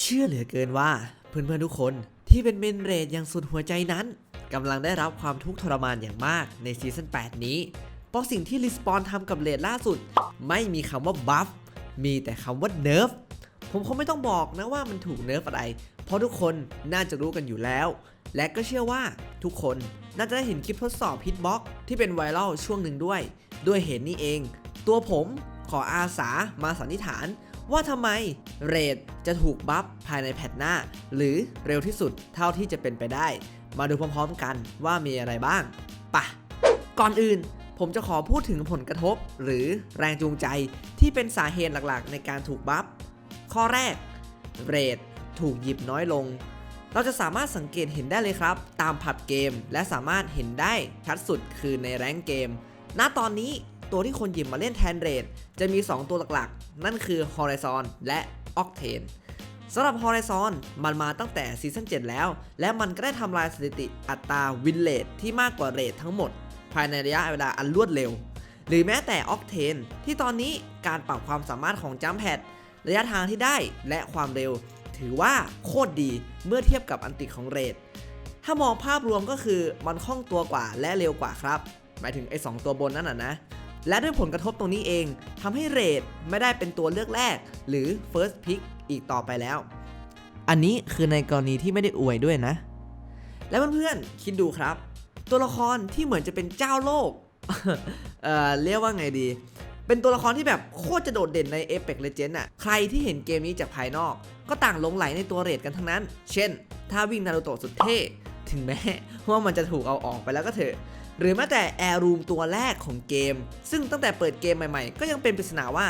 เชื่อเหลือเกินว่าเพื่อนๆทุกคนที่เป็นเมนเรดอย่างสุดหัวใจนั้นกำลังได้รับความทุกข์ทรมานอย่างมากในซีซั่น8 นี้ เพราะสิ่งที่รีสปอนทำกับเรดล่าสุด ไม่มีคำว่าบัฟมีแต่คำว่าเนิร์ฟผมคงไม่ต้องบอกนะว่ามันถูกเนิร์ฟอะไร เพราะทุกคนน่าจะรู้กันอยู่แล้ว และก็เชื่อว่าทุกคนน่าจะได้เห็นคลิปทดสอบฮิตบ็อกที่เป็นไวรัลช่วงหนึ่งด้วย ด้วยเหตุนี้เอง ตัวผมขออาสามาสันนิษฐาน ว่าทำไมเรทจะถูกบัฟภายในแพทหน้า หรือเร็วที่สุดเท่าที่จะเป็นไปได้ มาดูพร้อมๆกันว่ามีอะไรบ้างปะก่อนอื่นผมจะขอพูดถึงผลกระทบ หรือแรงจูงใจที่เป็นสาเหตุหลักๆ ในการถูกบัฟข้อแรกเรทถูกหยิบน้อยลง เราจะสามารถสังเกตเห็นได้เลยครับ ตามผับเกม และสามารถเห็นได้ชัดสุดคือในแรงเกม ณตอนนี้ ตัวที่คนหยิบมาเล่นแทนเรทจะมี 2 ตัวหลักๆ นั่นคือ Horizon และ Octane สำหรับ Horizon มันมาตั้งแต่ซีซั่น7แล้ว และมันก็ได้ทำลายสถิติอัตราวินเลทที่มากกว่าเรททั้งหมด ภายในระยะเวลาอันรวดเร็ว หรือแม้แต่ Octane ที่ตอนนี้การปรับความสามารถของ Jump Pad ระยะทางที่ได้และความเร็ว ถือว่าโคตรดีเมื่อเทียบกับอันติของเรทถ้ามองภาพรวมก็คือมันคล่องตัวกว่าและเร็วกว่าครับ หมายถึงไอ้สองตัวบนนั่นน่ะนะ และด้วยผลกระทบตรงนี้เองทำให้เรทไม่ได้เป็นตัวเลือกแรก หรือ first pick อีกต่อไปแล้ว อันนี้คือในกรณีที่ไม่ได้อวยด้วยนะ แล้วเพื่อนๆคิดดูครับ ตัวละครที่เหมือนจะเป็นเจ้าโลกเอ่อเรียกว่าไงดี เป็นตัวละครที่แบบโคตรจะโดดเด่นใน Apex Legends อะใครที่เห็นเกมนี้จากภายนอก ก็ต่างหลงไหลในตัวเรทกันทั้งนั้น เช่น ถ้าวิ่งนารูโตะสุดเท่ถึงแม้ว่ามันจะถูกเอาออกไปแล้วก็เถอะ หรือแม้แต่แอร์รูมตัวแรกของเกม ซึ่งตั้งแต่เปิดเกมใหม่ๆ ก็ยังเป็นปริศนาว่า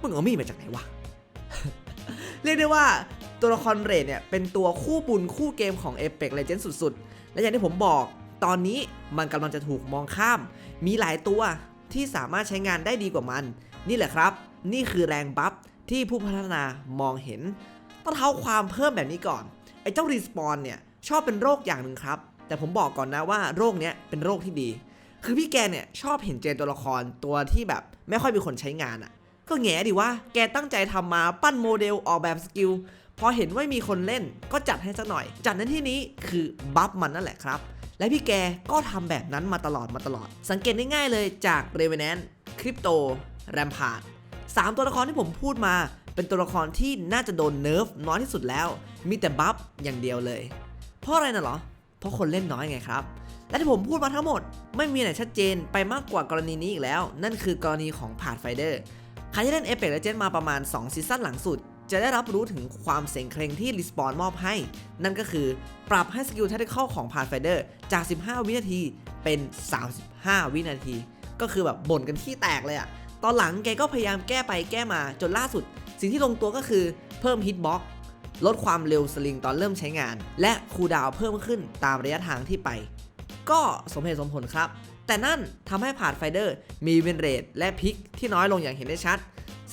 มึงเอามีดมาจากไหนวะ เรียกได้ว่าตัวละครเรทเนี่ยเป็นตัวคู่บุญคู่เกมของ Apex Legends สุดๆ และอย่างที่ผมบอกตอนนี้มันกำลังจะถูกมองข้าม มีหลายตัวที่สามารถใช้งานได้ดีกว่ามัน นี่แหละครับ นี่คือแรงบัฟที่ผู้พัฒนามองเห็น ต้องเท้าความเพิ่มแบบนี้ก่อน ไอ้เจ้ารีสปอนเนี่ยชอบเป็นโรคอย่างหนึ่งครับ แต่ผมบอกก่อนนะว่าโรคเนี้ยเป็นโรคที่ดี คือพี่แกเนี่ยชอบเห็นเจนตัวละครตัวที่แบบไม่ค่อยมีคนใช้งานอะ่ะ ก็แง่ดิว่าแกตั้งใจทำมาปั้นโมเดลออกแบบสกิลพอเห็นว่ามีคนเล่นก็จัดให้สักหน่อย จัดในที่นี้คือบัฟมันนั่นแหละครับ และพี่แกก็ทำแบบนั้นมาตลอดมาตลอด สังเกตได้ง่ายเลยจาก r e v e n a n t Crypto Rampart สามตัวละครที่ผมพูดมา เป็นตัวละครที่น่าจะโดนเนิร์ฟน้อยที่สุดแล้ว มีแต่บัฟอย่างเดียวเลย เพราะอะไรน่ะหรอ เพราะคนเล่นน้อยไงครับ และที่ผมพูดมาทั้งหมด ไม่มีไหนชัดเจนไปมากกว่ากรณีนี้อีกแล้ว นั่นคือกรณีของพาดไฟเดอร์ใครที่เล่น Apex Legends มาประมาณ 2 ซีซั่นหลังสุด จะได้รับรู้ถึงความเสียงเคร่งที่ Respawn มอบให้ นั่นก็คือปรับให้สกิล Tactical ของ Pathfinder จาก 15 วินาทีเป็น 35 วินาที ก็คือแบบบ่นกันที่แตกเลยอะตอนหลังแกก็พยายามแก้ไปแก้มาจนล่าสุด สิ่งที่ลงตัวก็คือเพิ่มฮิตบ็อก ลดความเร็วสลิงตอนเริ่มใช้งาน และคูดาวเพิ่มขึ้นตามระยะทางที่ไป ก็สมเหตุสมผลครับ แต่นั่นทำให้ผ่านไฟเดอร์มีวินเรทและพิกที่น้อยลงอย่างเห็นได้ชัด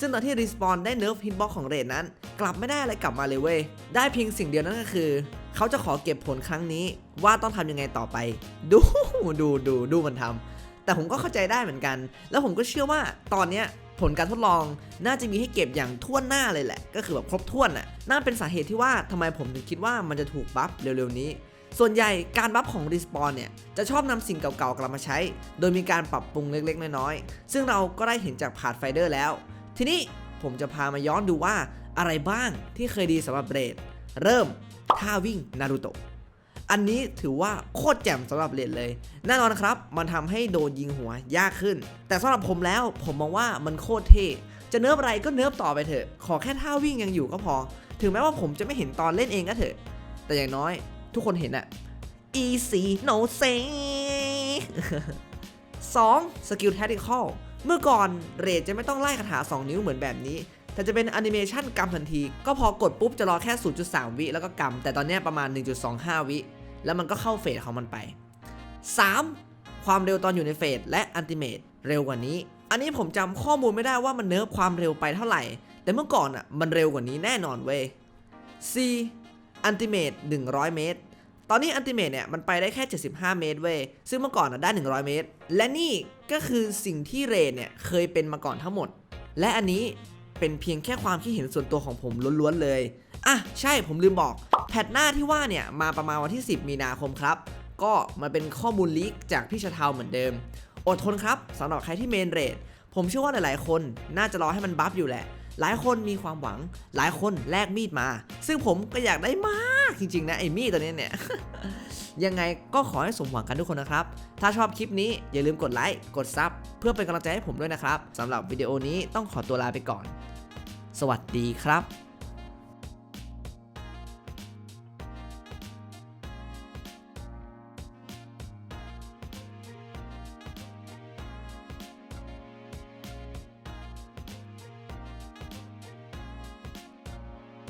ซึ่งตอนที่รีสปอนได้เนิร์ฟฮิตบ็อกของเรทนั้น กลับไม่ได้อะไรกลับมาเลยเว้ย ได้เพียงสิ่งเดียวนั่นก็คือ เขาจะขอเก็บผลครั้งนี้ว่าต้องทำยังไงต่อไป ดูดูดูดูมันทำแต่ผมก็เข้าใจได้เหมือนกัน แล้วผมก็เชื่อว่าตอนเนี้ย ผลการทดลองน่าจะมีให้เก็บอย่างทั่วหน้าเลยแหละ ก็คือแบบครบถ้วนน่ะนั่นเป็นสาเหตุที่ว่าทำไมผมถึงคิดว่ามันจะถูกบัฟเร็วๆนี้ ส่วนใหญ่การบัฟของ Respawn เนี่ย จะชอบนำสิ่งเก่าๆกลับมาใช้ โดยมีการปรับปรุงเล็กๆ น้อยๆ ซึ่งเราก็ได้เห็นจากพาดไฟเดอร์แล้ว ทีนี้ผมจะพามาย้อนดูว่าอะไรบ้างที่เคยดีสำหรับเบรด เริ่มท่าวิ่งนารูโตะ อันนี้ถือว่าโคตรแจ่มสำหรับเรดเลยแน่นอนครับ มันทำให้โดนยิงหัวยากขึ้น แต่สำหรับผมแล้วผมมองว่ามันโคตรเท่จะเนิร์ฟอะไรก็เนิร์ฟต่อไปเถอะ ขอแค่ท่าวิ่งยังอยู่ก็พอ ถึงแม้ว่าผมจะไม่เห็นตอนเล่นเองก็เถอะ แต่อย่างน้อยทุกคนเห็นอะ easy no say 2. สกิล tactical เมื่อก่อนเรดจะไม่ต้องไล่คาถา 2 นิ้วเหมือนแบบนี้ แต่จะเป็นแอนิเมชันกำทันที ก็พอกดปุ๊บจะรอแค่ 0.3 วิแล้วก็กำแต่ตอนนี้ประมาณ 1.25 วิ แล้วมันก็เข้าเฟสของมันไป 3. ความเร็วตอนอยู่ในเฟสและอันติเมตเร็วกว่านี้ อันนี้ผมจำข้อมูลไม่ได้ว่ามันเนิร์ฟความเร็วไปเท่าไหร่ แต่เมื่อก่อนอะมันเร็วกว่านี้แน่นอนเว้ย C อันติเมต100 เมตร ตอนนี้อันติเมตเนี่ยมันไปได้แค่ 75 เมตรเว้ย ซึ่งเมื่อก่อนอะได้ 100 เมตร และนี่ก็คือสิ่งที่เรนเนี่ยเคยเป็นมาก่อนทั้งหมด และอันนี้เป็นเพียงแค่ความคิดเห็นส่วนตัวของผมล้วนๆเลย อะใช่ผมลืมบอก พทหน้าที่ว่าเนี่ยมาประมาณวันที่ 10 มีนาคมครับ ก็มาเป็นข้อมูลลีกจากพี่ชะเทาเหมือนเดิม อดทนครับสำหรับใครที่เมนเรทผมเชื่อว่าหลายๆ คนน่าจะรอให้มันบัฟอยู่แหละ หลายคนมีความหวัง หลายคนแลกมีดมา ซึ่งผมก็อยากได้มากจริงๆนะไอ้มีดตัวนี้เนี่ย ยังไงก็ขอให้สมหวังกันทุกคนนะครับ ถ้าชอบคลิปนี้อย่าลืมกดไลค์ กดซับเพื่อเป็นกำลังใจให้ผมด้วยนะครับสำหรับวิดีโอนี้ต้องขอตัวลาไปก่อน สวัสดีครับ